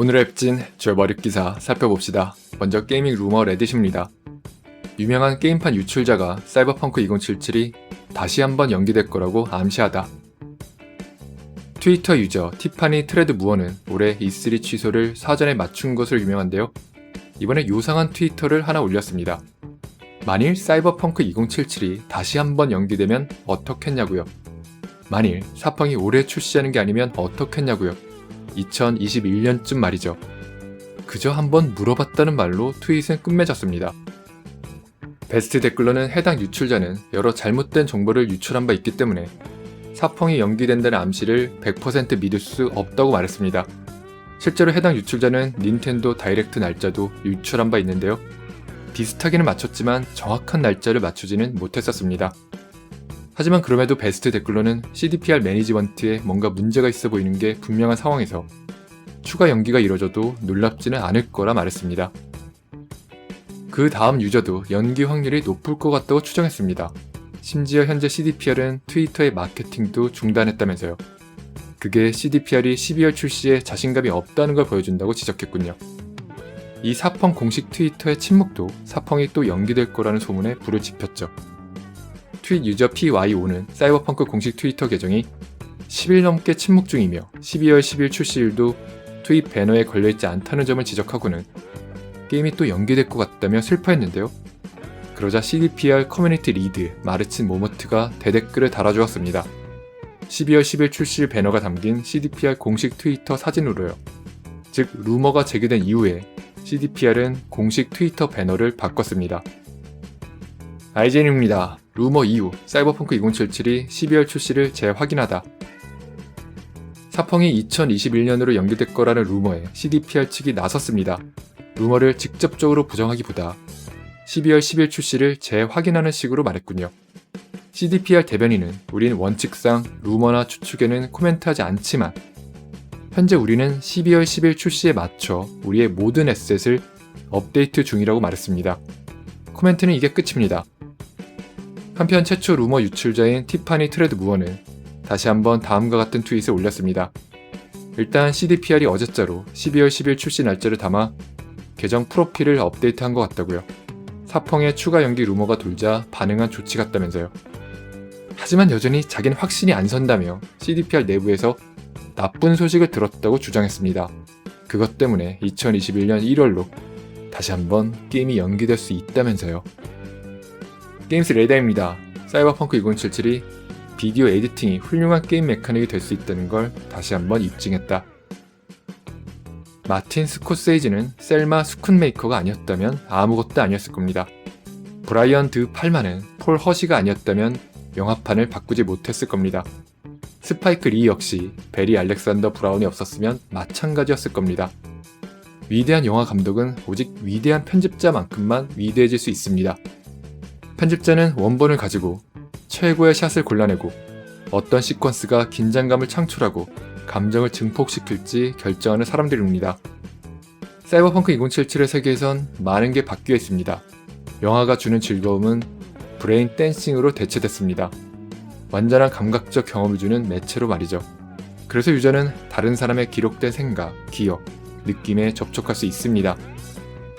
오늘의 웹진 주요 머릿 기사 살펴봅시다. 먼저 게이밍 루머 레딧입니다. 유명한 게임판 유출자가 사이버펑크 2077이 다시 한번 연기될 거라고 암시하다. 트위터 유저 티파니 트레드 무어는 올해 E3 취소를 사전에 맞춘 것으로 유명한데요. 이번에 요상한 트위터를 하나 올렸습니다. 만일 사이버펑크 2077이 다시 한번 연기되면 어떻겠냐고요. 만일 사펑이 올해 출시하는 게 아니면 어떻겠냐고요. 2021년쯤 말이죠. 그저 한번 물어봤다는 말로 트윗은 끝맺었습니다. 베스트 댓글로는 해당 유출자는 여러 잘못된 정보를 유출한 바 있기 때문에 사펑이 연기된다는 암시를 100% 믿을 수 없다고 말했습니다. 실제로 해당 유출자는 닌텐도 다이렉트 날짜도 유출한 바 있는데요. 비슷하게는 맞췄지만 정확한 날짜를 맞추지는 못했었습니다. 하지만 그럼에도 베스트 댓글로는 CDPR 매니지먼트에 뭔가 문제가 있어 보이는 게 분명한 상황에서 추가 연기가 이뤄져도 놀랍지는 않을 거라 말했습니다. 그 다음 유저도 연기 확률이 높을 것 같다고 추정했습니다. 심지어 현재 CDPR은 트위터의 마케팅도 중단했다면서요. 그게 CDPR이 12월 출시에 자신감이 없다는 걸 보여준다고 지적했군요. 이 사펑 공식 트위터의 침묵도 사펑이 또 연기될 거라는 소문에 불을 지폈죠. 트윗 유저 PYO는 사이버펑크 공식 트위터 계정이 10일 넘게 침묵 중이며 12월 10일 출시일도 트윗 배너에 걸려있지 않다는 점을 지적하고는 게임이 또 연기될 것 같다며 슬퍼했는데요. 그러자 CDPR 커뮤니티 리드 마르친 모모트가 대댓글을 달아주었습니다. 12월 10일 출시 배너가 담긴 CDPR 공식 트위터 사진으로요. 즉, 루머가 제기된 이후에 CDPR은 공식 트위터 배너를 바꿨습니다. 아이젠입니다. 루머 이후 사이버펑크 2077이 12월 출시를 재확인하다. 사펑이 2021년으로 연기될 거라는 루머에 CDPR 측이 나섰습니다. 루머를 직접적으로 부정하기보다 12월 10일 출시를 재확인하는 식으로 말했군요. CDPR 대변인은 우린 원칙상 루머나 추측에는 코멘트하지 않지만 현재 우리는 12월 10일 출시에 맞춰 우리의 모든 에셋을 업데이트 중이라고 말했습니다. 코멘트는 이게 끝입니다. 한편 최초 루머 유출자인 티파니 트레드 무어는 다시 한번 다음과 같은 트윗을 올렸습니다. 일단 CDPR이 어제자로 12월 10일 출시 날짜를 담아 계정 프로필을 업데이트한 것 같다고요. 사펑의 추가 연기 루머가 돌자 반응한 조치 같다면서요. 하지만 여전히 자기는 확신이 안 선다며 CDPR 내부에서 나쁜 소식을 들었다고 주장했습니다. 그것 때문에 2021년 1월로 다시 한번 게임이 연기될 수 있다면서요. 게임스 레다입니다. 사이버펑크 2077이 비디오 에디팅이 훌륭한 게임 메카닉이 될 수 있다는 걸 다시 한번 입증했다. 마틴 스코세이지는 셀마 스쿤메이커가 아니었다면 아무것도 아니었을 겁니다. 브라이언 드 팔만은 폴 허시가 아니었다면 영화판을 바꾸지 못했을 겁니다. 스파이크 리 역시 베리 알렉산더 브라운이 없었으면 마찬가지였을 겁니다. 위대한 영화 감독은 오직 위대한 편집자만큼만 위대해질 수 있습니다. 편집자는 원본을 가지고 최고의 샷을 골라내고 어떤 시퀀스가 긴장감을 창출하고 감정을 증폭시킬지 결정하는 사람들입니다. 사이버펑크 2077의 세계에선 많은 게 바뀌어 있습니다. 영화가 주는 즐거움은 브레인 댄싱으로 대체됐습니다. 완전한 감각적 경험을 주는 매체로 말이죠. 그래서 유저는 다른 사람의 기록된 생각, 기억, 느낌에 접촉할 수 있습니다.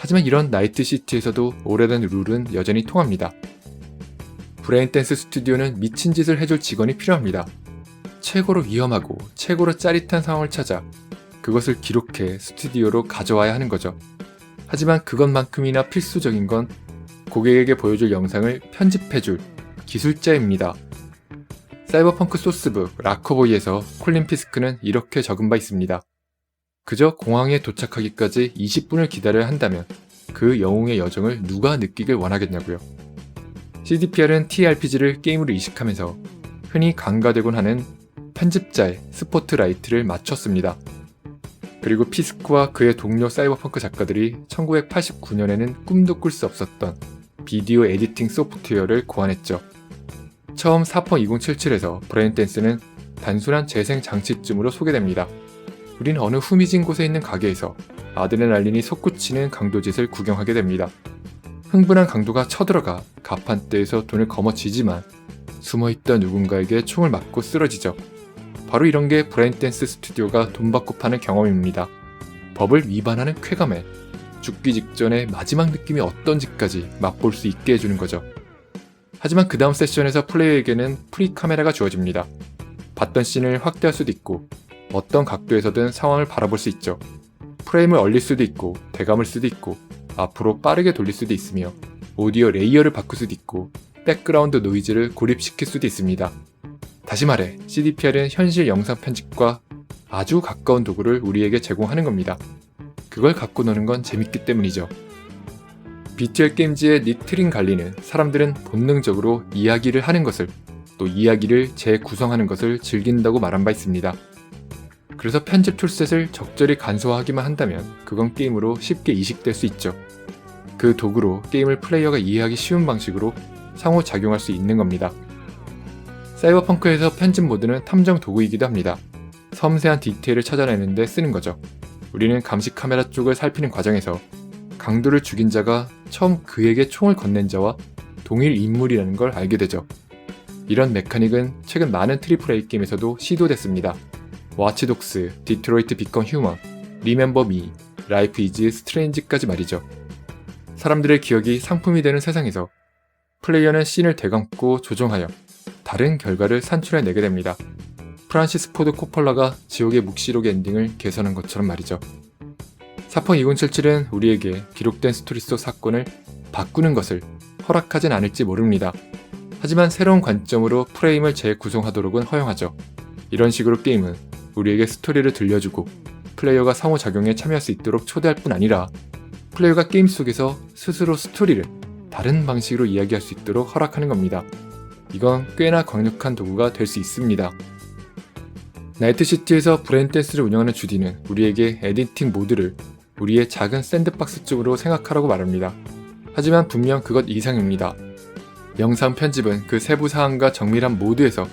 하지만 이런 나이트 시티에서도 오래된 룰은 여전히 통합니다. 브레인댄스 스튜디오는 미친 짓을 해줄 직원이 필요합니다. 최고로 위험하고 최고로 짜릿한 상황을 찾아 그것을 기록해 스튜디오로 가져와야 하는 거죠. 하지만 그것만큼이나 필수적인 건 고객에게 보여줄 영상을 편집해줄 기술자입니다. 사이버펑크 소스북 라커보이에서 콜린 피스크는 이렇게 적은 바 있습니다. 그저 공항에 도착하기까지 20분을 기다려야 한다면 그 영웅의 여정을 누가 느끼길 원하겠냐고요. CDPR은 TRPG를 게임으로 이식하면서 흔히 강가되곤 하는 편집자의 스포트라이트를 맞췄습니다. 그리고 피스크와 그의 동료 사이버펑크 작가들이 1989년에는 꿈도 꿀 수 없었던 비디오 에디팅 소프트웨어를 고안했죠. 처음 사펑 2077에서 브레인댄스는 단순한 재생 장치쯤으로 소개됩니다. 우린 어느 후미진 곳에 있는 가게에서 아드레날린이 솟구치는 강도짓을 구경하게 됩니다. 흥분한 강도가 쳐들어가 가판대에서 돈을 거머쥐지만 숨어있던 누군가에게 총을 맞고 쓰러지죠. 바로 이런 게 브레인댄스 스튜디오가 돈 받고 파는 경험입니다. 법을 위반하는 쾌감에 죽기 직전에 마지막 느낌이 어떤지까지 맛볼 수 있게 해주는 거죠. 하지만 그 다음 세션에서 플레이어에게는 프리 카메라가 주어집니다. 봤던 씬을 확대할 수도 있고 어떤 각도에서든 상황을 바라볼 수 있죠. 프레임을 얼릴 수도 있고 대감을 수도 있고 앞으로 빠르게 돌릴 수도 있으며 오디오 레이어를 바꿀 수도 있고 백그라운드 노이즈를 고립시킬 수도 있습니다. 다시 말해 CDPR은 현실 영상 편집과 아주 가까운 도구를 우리에게 제공하는 겁니다. 그걸 갖고 노는 건 재밌기 때문이죠. BTR 게임즈의 니트링 관리는 사람들은 본능적으로 이야기를 하는 것을 또 이야기를 재구성하는 것을 즐긴다고 말한 바 있습니다. 그래서 편집 툴셋을 적절히 간소화하기만 한다면 그건 게임으로 쉽게 이식될 수 있죠. 그 도구로 게임을 플레이어가 이해하기 쉬운 방식으로 상호작용할 수 있는 겁니다. 사이버펑크에서 편집 모드는 탐정 도구이기도 합니다. 섬세한 디테일을 찾아내는데 쓰는 거죠. 우리는 감시 카메라 쪽을 살피는 과정에서 강도를 죽인 자가 처음 그에게 총을 건넨 자와 동일 인물이라는 걸 알게 되죠. 이런 메카닉은 최근 많은 트리플 A 게임에서도 시도됐습니다. 와치독스, 디트로이트 비컨 휴먼, 리멤버 미, 라이프 이즈 스트레인지까지 말이죠. 사람들의 기억이 상품이 되는 세상에서 플레이어는 씬을 되감고 조정하여 다른 결과를 산출해내게 됩니다. 프란시스 포드 코폴라가 지옥의 묵시록 엔딩을 개선한 것처럼 말이죠. 사펑 2077은 우리에게 기록된 스토리 속 사건을 바꾸는 것을 허락하진 않을지 모릅니다. 하지만 새로운 관점으로 프레임을 재구성하도록은 허용하죠. 이런 식으로 게임은 우리에게 스토리를 들려주고 플레이어가 상호작용에 참여할 수 있도록 초대할 뿐 아니라 플레이어가 게임 속에서 스스로 스토리를 다른 방식으로 이야기할 수 있도록 허락하는 겁니다. 이건 꽤나 강력한 도구가 될 수 있습니다. 나이트시티에서 브랜댄스를 운영하는 주디는 우리에게 에디팅 모드를 우리의 작은 샌드박스 쪽으로 생각하라고 말합니다. 하지만 분명 그것 이상입니다. 영상 편집은 그 세부 사항과 정밀한 모드에서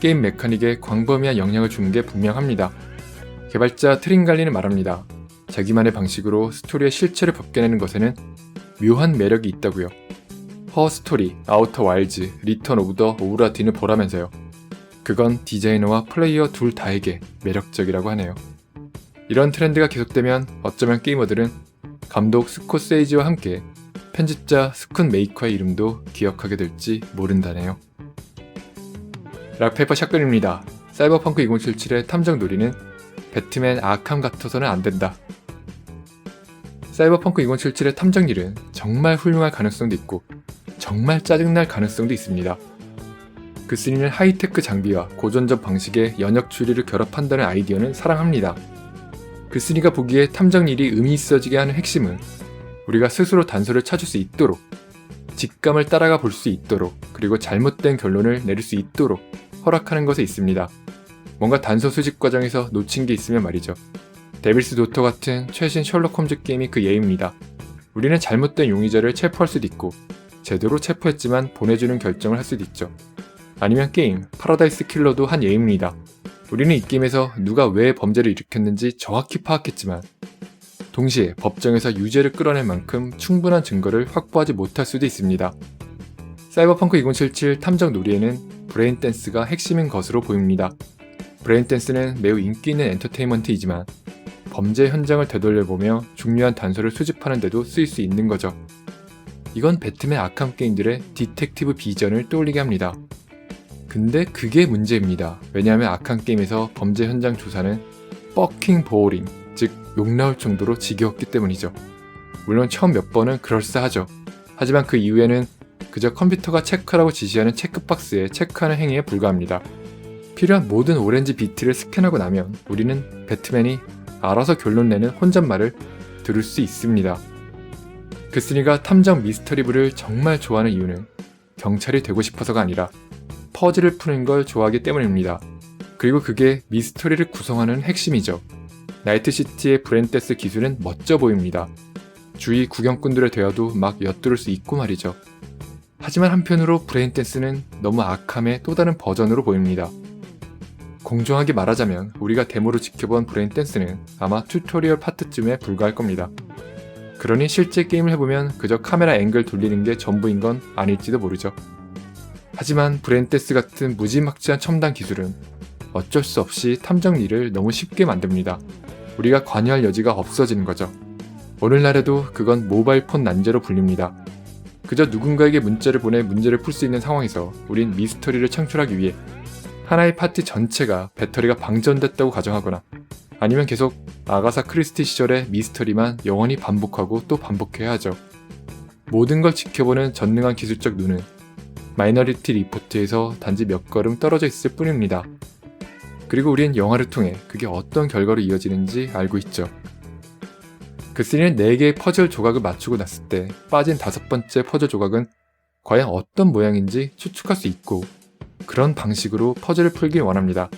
게임 메카닉에 광범위한 영향을 주는 게 분명합니다. 개발자 트린갈리는 말합니다. 자기만의 방식으로 스토리의 실체를 벗겨내는 것에는 묘한 매력이 있다고요. 허 스토리, 아우터 와일즈, 리턴 오브 더 오브라딘을 보라면서요. 그건 디자이너와 플레이어 둘 다에게 매력적이라고 하네요. 이런 트렌드가 계속되면 어쩌면 게이머들은 감독 스코세이지와 함께 편집자 스쿤 메이커의 이름도 기억하게 될지 모른다네요. 락페이퍼 샷건입니다. 사이버펑크 2077의 탐정 놀이는 배트맨 아캄 같아서는 안 된다. 사이버펑크 2077의 탐정 일은 정말 훌륭할 가능성도 있고 정말 짜증날 가능성도 있습니다. 그 쓰리는 하이테크 장비와 고전적 방식의 연역 추리를 결합한다는 아이디어는 사랑합니다. 그 쓰리가 보기에 탐정 일이 의미 있어지게 하는 핵심은 우리가 스스로 단서를 찾을 수 있도록 직감을 따라가 볼 수 있도록 그리고 잘못된 결론을 내릴 수 있도록 허락하는 것에 있습니다. 뭔가 단서 수집 과정에서 놓친 게 있으면 말이죠. 데빌스 도터 같은 최신 셜록 홈즈 게임이 그 예입니다. 우리는 잘못된 용의자를 체포할 수도 있고 제대로 체포했지만 보내주는 결정을 할 수도 있죠. 아니면 게임 파라다이스 킬러도 한 예입니다. 우리는 이 게임에서 누가 왜 범죄를 일으켰는지 정확히 파악했지만 동시에 법정에서 유죄를 끌어낼 만큼 충분한 증거를 확보하지 못할 수도 있습니다. 사이버펑크 2077 탐정 놀이에는 브레인 댄스가 핵심인 것으로 보입니다. 브레인 댄스는 매우 인기 있는 엔터테인먼트이지만 범죄 현장을 되돌려보며 중요한 단서를 수집하는 데도 쓰일 수 있는 거죠. 이건 배트맨 아캄 게임들의 디텍티브 비전을 떠올리게 합니다. 근데 그게 문제입니다. 왜냐하면 아캄 게임에서 범죄 현장 조사는 뻑킹 보링, 즉 욕 나올 정도로 지겨웠기 때문이죠. 물론 처음 몇 번은 그럴싸하죠. 하지만 그 이후에는 그저 컴퓨터가 체크라고 지시하는 체크박스에 체크하는 행위에 불과합니다. 필요한 모든 오렌지 비트를 스캔하고 나면 우리는 배트맨이 알아서 결론 내는 혼잣말을 들을 수 있습니다. 그스니가 탐정 미스터리부를 정말 좋아하는 이유는 경찰이 되고 싶어서가 아니라 퍼즐을 푸는 걸 좋아하기 때문입니다. 그리고 그게 미스터리를 구성하는 핵심이죠. 나이트시티의 브랜데스 기술은 멋져 보입니다. 주위 구경꾼들의 대화도 막 엿들을 수 있고 말이죠. 하지만 한편으로 브레인댄스는 너무 악함의 또 다른 버전으로 보입니다. 공정하게 말하자면 우리가 데모로 지켜본 브레인댄스는 아마 튜토리얼 파트쯤에 불과할 겁니다. 그러니 실제 게임을 해보면 그저 카메라 앵글 돌리는 게 전부인 건 아닐지도 모르죠. 하지만 브레인댄스 같은 무지막지한 첨단 기술은 어쩔 수 없이 탐정 일을 너무 쉽게 만듭니다. 우리가 관여할 여지가 없어지는 거죠. 오늘날에도 그건 모바일 폰 난제로 불립니다. 그저 누군가에게 문자를 보내 문제를 풀 수 있는 상황에서 우린 미스터리를 창출하기 위해 하나의 파티 전체가 배터리가 방전됐다고 가정하거나 아니면 계속 아가사 크리스티 시절의 미스터리만 영원히 반복하고 또 반복해야 하죠. 모든 걸 지켜보는 전능한 기술적 눈은 마이너리티 리포트에서 단지 몇 걸음 떨어져 있을 뿐입니다. 그리고 우린 영화를 통해 그게 어떤 결과로 이어지는지 알고 있죠. 그 씬은 4개의 퍼즐 조각을 맞추고 났을 때 빠진 다섯 번째 퍼즐 조각은 과연 어떤 모양인지 추측할 수 있고 그런 방식으로 퍼즐을 풀길 원합니다.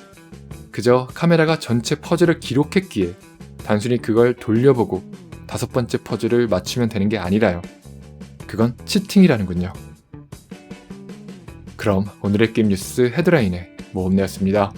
그저 카메라가 전체 퍼즐을 기록했기에 단순히 그걸 돌려보고 다섯 번째 퍼즐을 맞추면 되는 게 아니라요. 그건 치팅이라는군요. 그럼 오늘의 게임 뉴스 헤드라인의 모험내였습니다.